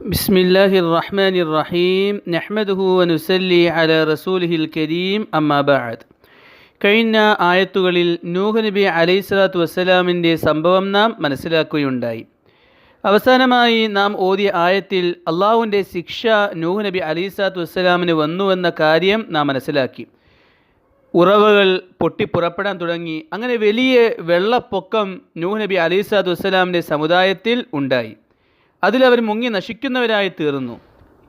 بسم الله الرحمن الرحيم نحمده ونسلي على رسوله الكريم أما بعد കഴിഞ്ഞ ആയത്തുകളിൽ നൂഹ് നബി അലൈഹി സ്വലാത്തു വസ്സലാമിൻ്റെ സംഭവം നാം മനസ്സിലാക്കുകയുണ്ടായി അവസാനമായി നാം ഓതിയ ആയത്തിൽ അള്ളാഹുവിൻ്റെ ശിക്ഷ നൂഹ് നബി അലൈഹി സ്വലാത്തു വസ്സലാമിന് വന്നുവെന്ന കാര്യം നാം മനസ്സിലാക്കി ഉറവകൾ പൊട്ടിപ്പുറപ്പെടാൻ തുടങ്ങി അങ്ങനെ വലിയ വെള്ളപ്പൊക്കം നൂഹ് നബി അലൈഹി സ്വലാത്തു വസ്സലാമിൻ്റെ സമുദായത്തിൽ ഉണ്ടായി അതിലവർ മുങ്ങി നശിക്കുന്നവരായി തീർന്നു.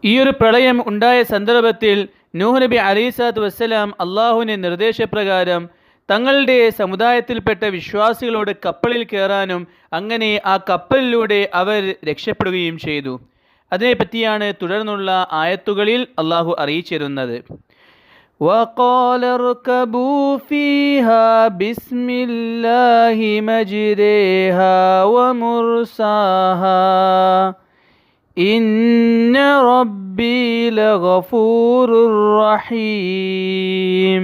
ഈ ഒരു പ്രളയം ഉണ്ടായ സന്ദർഭത്തിൽ നൂഹ് നബി അലൈഹി സ്വലാത്തു വസ്സലാം അള്ളാഹുവിന്റെ നിർദ്ദേശപ്രകാരം തങ്ങളുടെ സമുദായത്തിൽപ്പെട്ട വിശ്വാസികളോട് കപ്പലിൽ കയറാനും അങ്ങനെ ആ കപ്പലിലൂടെ അവർ രക്ഷപ്പെടുകയും ചെയ്തു. അതിനെപ്പറ്റിയാണ് തുടർന്നുള്ള ആയത്തുകളിൽ അള്ളാഹു അറിയിച്ചിരുന്നത്. وقال اركبوا فيها بسم الله مجريها ومرساها إن ربي لغفور رحيم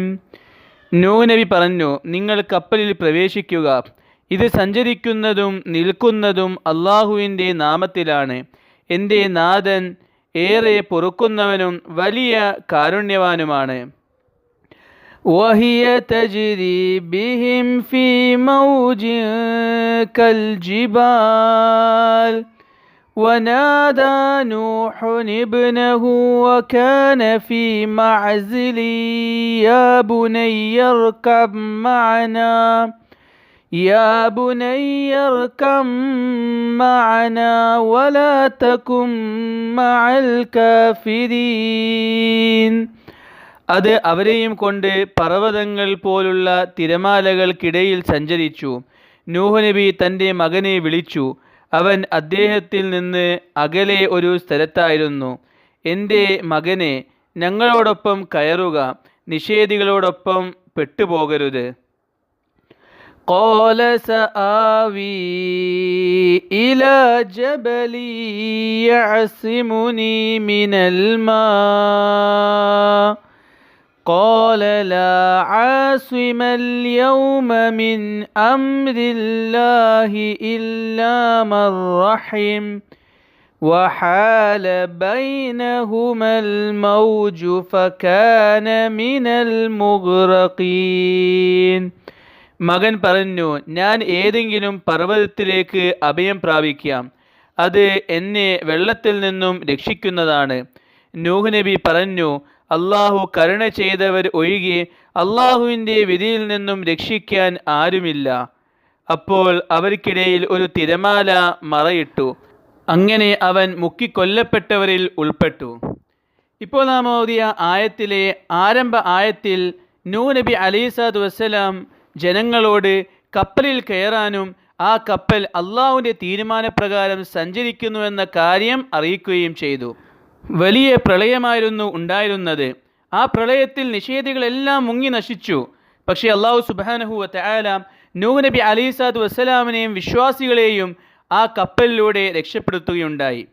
നൂ നബി പറഞ്ഞു നിങ്ങൾ കപ്പലിൽ പ്രവേശിക്കുക ഇത് സഞ്ചരിക്കുന്നതും നിൽക്കുന്നതും അള്ളാഹുവിൻ്റെ നാമത്തിലാണ് എൻ്റെ നാഥൻ ഏറെ പൊറുക്കുന്നവനും വലിയ കാരുണ്യവാനുമാണ് وهي تجري بهم في موج كالجبال. ونادى نوح ابنه وكان في معزل يا بني اركب معنا يا بني اركب معنا ولا تكن مع الكافرين. അത് അവരെയും കൊണ്ട് പർവ്വതങ്ങൾ പോലുള്ള തിരമാലകൾക്കിടയിൽ സഞ്ചരിച്ചു നൂഹ് നബി തൻ്റെ മകനെ വിളിച്ചു അവൻ അദ്ദേഹത്തിൽ നിന്ന് അകലെ ഒരു സ്ഥലത്തായിരുന്നു എൻ്റെ മകനെ ഞങ്ങളോടൊപ്പം കയറുക നിഷേധികളോടൊപ്പം പെട്ടുപോകരുത് قال سآوي إلى جبل يعصمني من الماء قال لا عاصم اليوم من أمر الله إلا من رحم وحال بينهما الموج فكان من المغرقين മകൻ പറഞ്ഞു ഞാൻ ഏതെങ്കിലും പർവ്വതത്തിലേക്ക് അഭയം പ്രാപിക്കാം അത് എന്നെ വെള്ളത്തിൽ നിന്നും രക്ഷിക്കുന്നതാണ് നൂഹ് നബി പറഞ്ഞു അള്ളാഹു കരുണ ചെയ്തവർ ഒഴികെ അള്ളാഹുവിന്റെ വിധിയിൽ നിന്നും രക്ഷിക്കാൻ ആരുമില്ല. അപ്പോൾ അവർക്കിടയിൽ ഒരു തിരമാല മറയിട്ടു. അങ്ങനെ അവൻ മുക്കിക്കൊല്ലപ്പെട്ടവരിൽ ഉൾപ്പെട്ടു. ഇപ്പോൾ നാം ഓതിയ ആയത്തിലെ ആരംഭ ആയത്തിൽ നൂ നബി അലൈസാദ് വസ്സലാം ജനങ്ങളോട് കപ്പലിൽ കയറാനും ആ കപ്പൽ അള്ളാഹുവിന്റെ തീരുമാനപ്രകാരം സഞ്ചരിക്കുന്നുവെന്ന കാര്യം അറിയിക്കുകയും ചെയ്തു. വലിയ പ്രളയമായിരുന്നു ഉണ്ടായിരുന്നത്. ആ പ്രളയത്തിൽ നിഷേധികളെല്ലാം മുങ്ങി നശിച്ചു. പക്ഷേ അള്ളാഹു സുബാനഹു തയാല നൂഹ് നബി അലൈസാദ് വസ്സലാമിനെയും വിശ്വാസികളെയും ആ കപ്പലിലൂടെ രക്ഷപ്പെടുത്തുകയുണ്ടായി.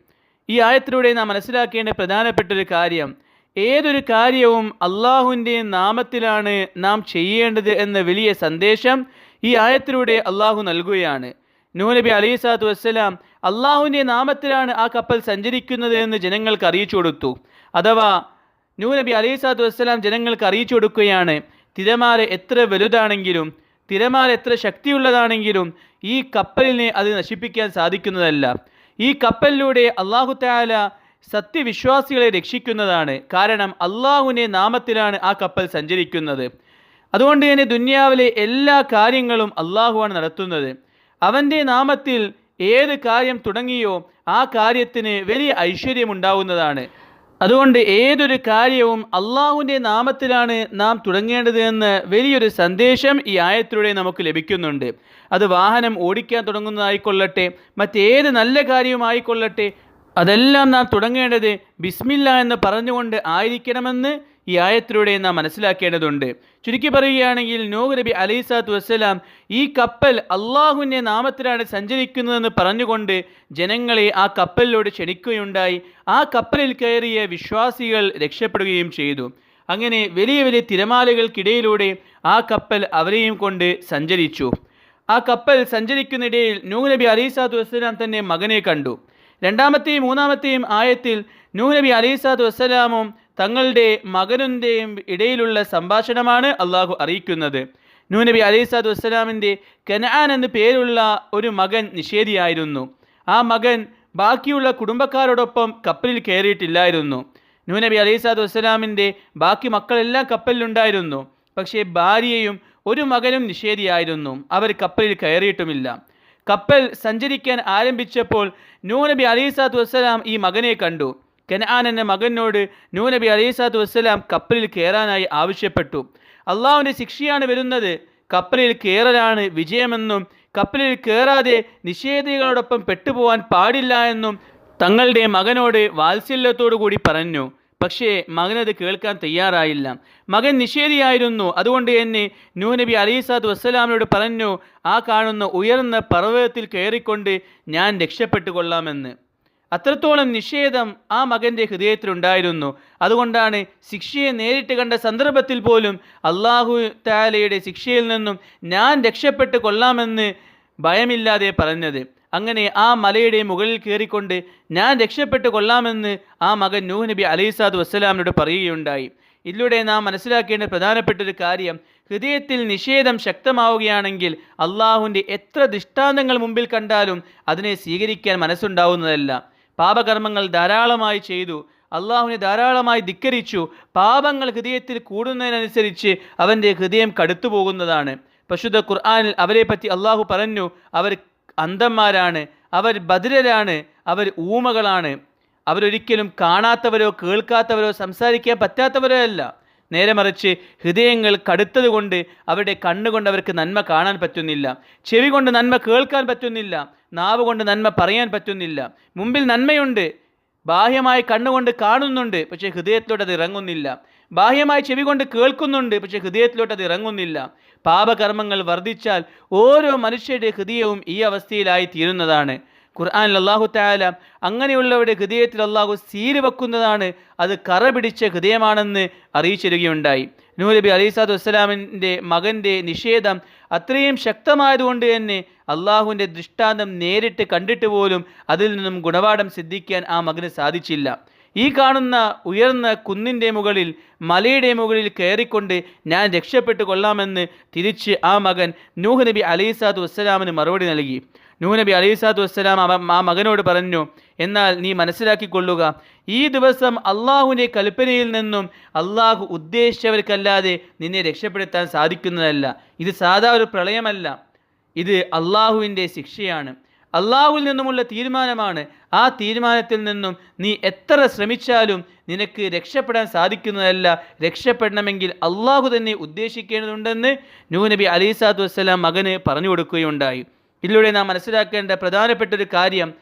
ഈ ആയത്തിലൂടെ നാം മനസ്സിലാക്കേണ്ട പ്രധാനപ്പെട്ട ഒരു കാര്യം ഏതൊരു കാര്യവും അള്ളാഹുവിന്റെ നാമത്തിലാണ് നാം ചെയ്യേണ്ടത് എന്ന വലിയ സന്ദേശം ഈ ആയത്തിലൂടെ അള്ളാഹു നൽകുകയാണ്. നൂനബി അലൈഹി സ്വലാത്തു വസ്സലാം അള്ളാഹുവിന്റെ നാമത്തിലാണ് ആ കപ്പൽ സഞ്ചരിക്കുന്നത് എന്ന് ജനങ്ങൾക്ക് അറിയിച്ചു കൊടുത്തു. അഥവാ നൂനബി അലൈഹി സ്വലാത്തു വസ്സലാം ജനങ്ങൾക്ക് അറിയിച്ചു കൊടുക്കുകയാണ് തിരമാല എത്ര വലുതാണെങ്കിലും തിരമാല എത്ര ശക്തിയുള്ളതാണെങ്കിലും ഈ കപ്പലിനെ അത് നശിപ്പിക്കാൻ സാധിക്കുന്നതല്ല. ഈ കപ്പലിലൂടെ അള്ളാഹു താല സത്യവിശ്വാസികളെ രക്ഷിക്കുന്നതാണ് കാരണം അള്ളാഹുവിന്റെ നാമത്തിലാണ് ആ കപ്പൽ സഞ്ചരിക്കുന്നത്. അതുകൊണ്ട് തന്നെ ദുന്യാവിലെ എല്ലാ കാര്യങ്ങളും അള്ളാഹുവാണ് നടത്തുന്നത്. അവന്റെ നാമത്തിൽ ഏത് കാര്യം തുടങ്ങിയോ ആ കാര്യത്തിന് വലിയ ഐശ്വര്യമുണ്ടാവുന്നതാണ്. അതുകൊണ്ട് ഏതൊരു കാര്യവും അള്ളാഹുവിന്റെ നാമത്തിലാണ് നാം തുടങ്ങേണ്ടത് എന്ന് വലിയൊരു സന്ദേശം ഈ ആയത്തിലൂടെ നമുക്ക് ലഭിക്കുന്നുണ്ട്. അത് വാഹനം ഓടിക്കാൻ തുടങ്ങുന്നതായിക്കൊള്ളട്ടെ മറ്റേത് നല്ല കാര്യവുമായിക്കൊള്ളട്ടെ അതെല്ലാം നാം തുടങ്ങേണ്ടത് ബിസ്മില്ല എന്ന് പറഞ്ഞുകൊണ്ട് ആയിരിക്കണമെന്ന് ഈ ആയത്തിലൂടെ നാം മനസ്സിലാക്കേണ്ടതുണ്ട്. ചുരുക്കി പറയുകയാണെങ്കിൽ നൂഹ് നബി അലൈസാത്തു വസ്സലാം ഈ കപ്പൽ അള്ളാഹുവിന്റെ നാമത്തിലാണ് സഞ്ചരിക്കുന്നതെന്ന് പറഞ്ഞുകൊണ്ട് ജനങ്ങളെ ആ കപ്പലിലൂടെ ക്ഷണിക്കുകയുണ്ടായി. ആ കപ്പലിൽ കയറിയ വിശ്വാസികൾ രക്ഷപ്പെടുകയും ചെയ്തു. അങ്ങനെ വലിയ വലിയ തിരമാലകൾക്കിടയിലൂടെ ആ കപ്പൽ അവരെയും കൊണ്ട് സഞ്ചരിച്ചു. ആ കപ്പൽ സഞ്ചരിക്കുന്നിടയിൽ നൂഹ് നബി അലൈസാത്തു വസ്സലാം തന്നെ മകനെ കണ്ടു. രണ്ടാമത്തെയും മൂന്നാമത്തെയും ആയത്തിൽ നൂഹ് നബി അലൈസാത്തു വസ്സലാമും തങ്ങളുടെ മകനുന്റെയും ഇടയിലുള്ള സംഭാഷണമാണ് അള്ളാഹു അറിയിക്കുന്നത്. നൂനബി അലൈസാദ് വസ്സലാമിന്റെ കനാൻ എന്ന് പേരുള്ള ഒരു മകൻ നിഷേധിയായിരുന്നു. ആ മകൻ ബാക്കിയുള്ള കുടുംബക്കാരോടൊപ്പം കപ്പലിൽ കയറിയിട്ടില്ലായിരുന്നു. നൂനബി അലൈസാദ് വസ്സലാമിന്റെ ബാക്കി മക്കളെല്ലാം കപ്പലിലുണ്ടായിരുന്നു. പക്ഷേ ഭാര്യയും ഒരു മകനും നിഷേധിയായിരുന്നു. അവർ കപ്പലിൽ കയറിയിട്ടുമില്ല. കപ്പൽ സഞ്ചരിക്കാൻ ആരംഭിച്ചപ്പോൾ നൂനബി അലൈസാദ് വസ്സലാം ഈ മകനെ കണ്ടു. കെനാൻ എന്ന മകനോട് നൂനബി അലൈസാത്തു വസ്സലാം കപ്പലിൽ കയറാനായി ആവശ്യപ്പെട്ടു. അള്ളാഹുവിന്റെ ശിക്ഷയാണ് വരുന്നത് കപ്പലിൽ കയറലാണ് വിജയമെന്നും കപ്പലിൽ കയറാതെ നിഷേധികളോടൊപ്പം പെട്ടുപോകാൻ പാടില്ല എന്നും തങ്ങളുടെ മകനോട് വാത്സല്യത്തോടു കൂടി പറഞ്ഞു. പക്ഷേ മകനത് കേൾക്കാൻ തയ്യാറായില്ല. മകൻ നിഷേധിയായിരുന്നു. അതുകൊണ്ട് തന്നെ നൂനബി അലൈസാദ് വസ്സലാമിനോട് പറഞ്ഞു ആ കാണുന്ന ഉയർന്ന പർവതത്തിൽ കയറിക്കൊണ്ട് ഞാൻ രക്ഷപ്പെട്ടു കൊള്ളാമെന്ന് അത്രത്തോളം നിഷേധം ആ മകന്റെ ഹൃദയത്തിലുണ്ടായിരുന്നു. അതുകൊണ്ടാണ് ശിക്ഷയെ നേരിട്ട് കണ്ട സന്ദർഭത്തിൽ പോലും അള്ളാഹു താലയുടെ ശിക്ഷയിൽ നിന്നും ഞാൻ രക്ഷപ്പെട്ട് കൊള്ളാമെന്ന് ഭയമില്ലാതെ പറഞ്ഞത്. അങ്ങനെ ആ മലയുടെ മുകളിൽ കയറിക്കൊണ്ട് ഞാൻ രക്ഷപ്പെട്ട് കൊള്ളാമെന്ന് ആ മകൻ നൂഹ് നബി അലൈസാദ് വസ്സലാമിനോട് പറയുകയുണ്ടായി. ഇതിലൂടെ നാം മനസ്സിലാക്കേണ്ട പ്രധാനപ്പെട്ട ഒരു കാര്യം ഹൃദയത്തിൽ നിഷേധം ശക്തമാവുകയാണെങ്കിൽ അള്ളാഹുവിന്റെ എത്ര ദൃഷ്ടാന്തങ്ങൾ മുമ്പിൽ കണ്ടാലും അതിനെ സ്വീകരിക്കാൻ മനസ്സുണ്ടാവുന്നതല്ല. പാപകർമ്മങ്ങൾ ധാരാളമായി ചെയ്തു. അള്ളാഹുവിനെ ധാരാളമായി ധിക്കരിച്ചു. പാപങ്ങൾ ഹൃദയത്തിൽ കൂടുന്നതിനനുസരിച്ച് അവന്റെ ഹൃദയം കടുത്തു പോകുന്നതാണ്. പശുദ്ധ ഖുർആാനിൽ അവരെ പറ്റി അള്ളാഹു പറഞ്ഞു അവർ അന്ധന്മാരാണ് അവർ ബദിരരാണ് അവർ ഊമകളാണ്. അവരൊരിക്കലും കാണാത്തവരോ കേൾക്കാത്തവരോ സംസാരിക്കാൻ പറ്റാത്തവരോ അല്ല. നേരെ മറിച്ച് ഹൃദയങ്ങൾ കടുത്തതുകൊണ്ട് അവരുടെ കണ്ണുകൊണ്ട് അവർക്ക് നന്മ കാണാൻ പറ്റുന്നില്ല. ചെവി കൊണ്ട് നന്മ കേൾക്കാൻ പറ്റുന്നില്ല. നാവ് കൊണ്ട് നന്മ പറയാൻ പറ്റുന്നില്ല. മുമ്പിൽ നന്മയുണ്ട്. ബാഹ്യമായി കണ്ണുകൊണ്ട് കാണുന്നുണ്ട് പക്ഷേ ഹൃദയത്തിലോട്ട് അത് ഇറങ്ങുന്നില്ല. ബാഹ്യമായി ചെവി കൊണ്ട് കേൾക്കുന്നുണ്ട് പക്ഷേ ഹൃദയത്തിലോട്ട് അത് ഇറങ്ങുന്നില്ല. പാപകർമ്മങ്ങൾ വർദ്ധിച്ചാൽ ഓരോ മനുഷ്യരുടെ ഹൃദയവും ഈ അവസ്ഥയിലായി തീരുന്നതാണ്. ഖുർആാനിൽ അള്ളാഹു താല അങ്ങനെയുള്ളവരുടെ ഹൃദയത്തിൽ അള്ളാഹു സീര് വെക്കുന്നതാണ്. അത് കറ പിടിച്ച ഹൃദയമാണെന്ന് അറിയിച്ചിരുകയുണ്ടായി നൂർ നബി അലൈസാദ് വസ്സലാമിന്റെ മകന്റെ നിഷേധം അത്രയും ശക്തമായതുകൊണ്ട് തന്നെ അള്ളാഹുവിന്റെ ദൃഷ്ടാന്തം നേരിട്ട് കണ്ടിട്ട് പോലും അതിൽ നിന്നും ഗുണപാഠം സിദ്ധിക്കാൻ ആ മകന് സാധിച്ചില്ല. ഈ കാണുന്ന ഉയർന്ന കുന്നിന്റെ മുകളിൽ മലയുടെ മുകളിൽ കയറിക്കൊണ്ട് ഞാൻ രക്ഷപ്പെട്ടു കൊള്ളാമെന്ന് തിരിച്ച് ആ മകൻ നൂഹ് നബി അലൈസാദ് വസ്സലാമിന് മറുപടി നൽകി. നൂഹ് നബി അലൈസാദ് വസ്സലാം ആ മകനോട് പറഞ്ഞു എന്നാൽ നീ മനസ്സിലാക്കിക്കൊള്ളുക. ഈ ദിവസം അള്ളാഹുവിന്റെ കൽപ്പനയിൽ നിന്നും അള്ളാഹു ഉദ്ദേശിച്ചവർക്കല്ലാതെ നിന്നെ രക്ഷപ്പെടുത്താൻ സാധിക്കുന്നതല്ല. ഇത് സാധാ ഒരു പ്രളയമല്ല. ഇത് അള്ളാഹുവിന്റെ ശിക്ഷയാണ്. അള്ളാഹുവിൽ നിന്നുമുള്ള തീരുമാനമാണ്. ആ തീരുമാനത്തിൽ നിന്നും നീ എത്ര ശ്രമിച്ചാലും നിനക്ക് രക്ഷപ്പെടാൻ സാധിക്കുന്നതല്ല. രക്ഷപ്പെടണമെങ്കിൽ അള്ളാഹു തന്നെ ഉദ്ദേശിക്കേണ്ടതുണ്ടെന്ന് നൂ നബി അലൈസാദു വസ്സലാം മകന് പറഞ്ഞു കൊടുക്കുകയുണ്ടായി. ഇതിലൂടെ നാം മനസ്സിലാക്കേണ്ട പ്രധാനപ്പെട്ട ഒരു കാര്യം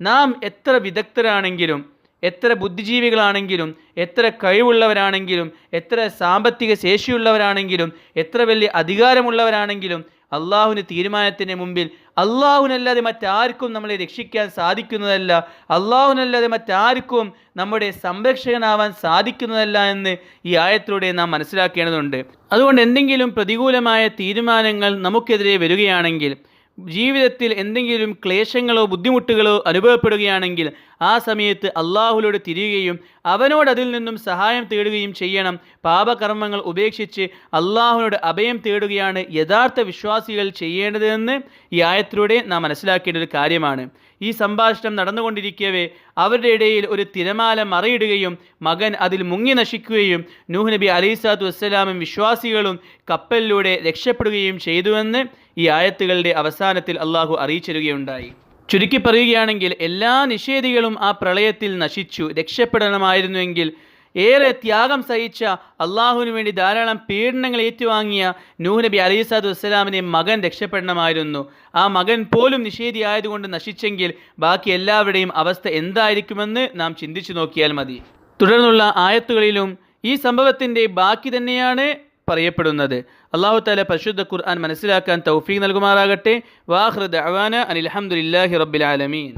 നാം എത്ര വിദഗ്ധരാണെങ്കിലും എത്ര ബുദ്ധിജീവികളാണെങ്കിലും എത്ര കഴിവുള്ളവരാണെങ്കിലും എത്ര സാമ്പത്തിക ശേഷിയുള്ളവരാണെങ്കിലും എത്ര വലിയ അധികാരമുള്ളവരാണെങ്കിലും അള്ളാഹുവിന്റെ തീരുമാനത്തിന് മുമ്പിൽ അള്ളാഹുവിനല്ലാതെ മറ്റാർക്കും നമ്മളെ രക്ഷിക്കാൻ സാധിക്കുന്നതല്ല. അള്ളാഹുവിനല്ലാതെ മറ്റാർക്കും നമ്മുടെ സംരക്ഷകനാവാൻ സാധിക്കുന്നതല്ല എന്ന് ഈ ആയത്തിലൂടെ നാം മനസ്സിലാക്കേണ്ടതുണ്ട്. അതുകൊണ്ട് എന്തെങ്കിലും പ്രതികൂലമായ തീരുമാനങ്ങൾ നമുക്കെതിരെ വരികയാണെങ്കിൽ ജീവിതത്തിൽ എന്തെങ്കിലും ക്ലേശങ്ങളോ ബുദ്ധിമുട്ടുകളോ അനുഭവപ്പെടുകയാണെങ്കിൽ ആ സമയത്ത് അള്ളാഹുലോട് തിരിയുകയും അവനോട് അതിൽ നിന്നും സഹായം തേടുകയും ചെയ്യണം. പാപകർമ്മങ്ങൾ ഉപേക്ഷിച്ച് അള്ളാഹുവിനോട് അഭയം തേടുകയാണ് യഥാർത്ഥ വിശ്വാസികൾ ചെയ്യേണ്ടതെന്ന് ഈ ആയത്തിലൂടെ നാം മനസ്സിലാക്കേണ്ട ഒരു കാര്യമാണ്. ഈ സംഭാഷണം നടന്നുകൊണ്ടിരിക്കവേ അവരുടെ ഇടയിൽ ഒരു തിരമാല മറിയിടുകയും മകൻ അതിൽ മുങ്ങി നശിക്കുകയും നൂഹ് നബി അലൈസാദു വസ്സലാമും വിശ്വാസികളും കപ്പലിലൂടെ രക്ഷപ്പെടുകയും ചെയ്തുവെന്ന് ഈ ആയത്തുകളുടെ അവസാനത്തിൽ അള്ളാഹു അറിയിച്ചിരുകയുണ്ടായി ചുരുക്കി പറയുകയാണെങ്കിൽ എല്ലാ നിഷേധികളും ആ പ്രളയത്തിൽ നശിച്ചു രക്ഷപ്പെടണമായിരുന്നുവെങ്കിൽ ഏറെ ത്യാഗം സഹിച്ച അള്ളാഹുവിന് വേണ്ടി ധാരാളം പീഡനങ്ങൾ ഏറ്റുവാങ്ങിയ നൂഹ് നബി അലൈസാദ് വസ്സലാമിനെ മകൻ രക്ഷപ്പെടണമായിരുന്നു. ആ മകൻ പോലും നിഷേധിയായതുകൊണ്ട് നശിച്ചെങ്കിൽ ബാക്കി എല്ലാവരുടെയും അവസ്ഥ എന്തായിരിക്കുമെന്ന് നാം ചിന്തിച്ചു നോക്കിയാൽ മതി. തുടർന്നുള്ള ആയത്തുകളിലും ഈ സംഭവത്തിന്റെ ബാക്കി തന്നെയാണ് പറയപ്പെടുന്നത്. അള്ളാഹു താല പരിശുദ്ധ ഖുർആൻ മനസ്സിലാക്കാൻ തൗഫീഖ് നൽകുമാറാകട്ടെ. വാഹൃദ് അവാന അനിൽഹമുല്ലാഹി റബ്ബിൽ ആലമീൻ.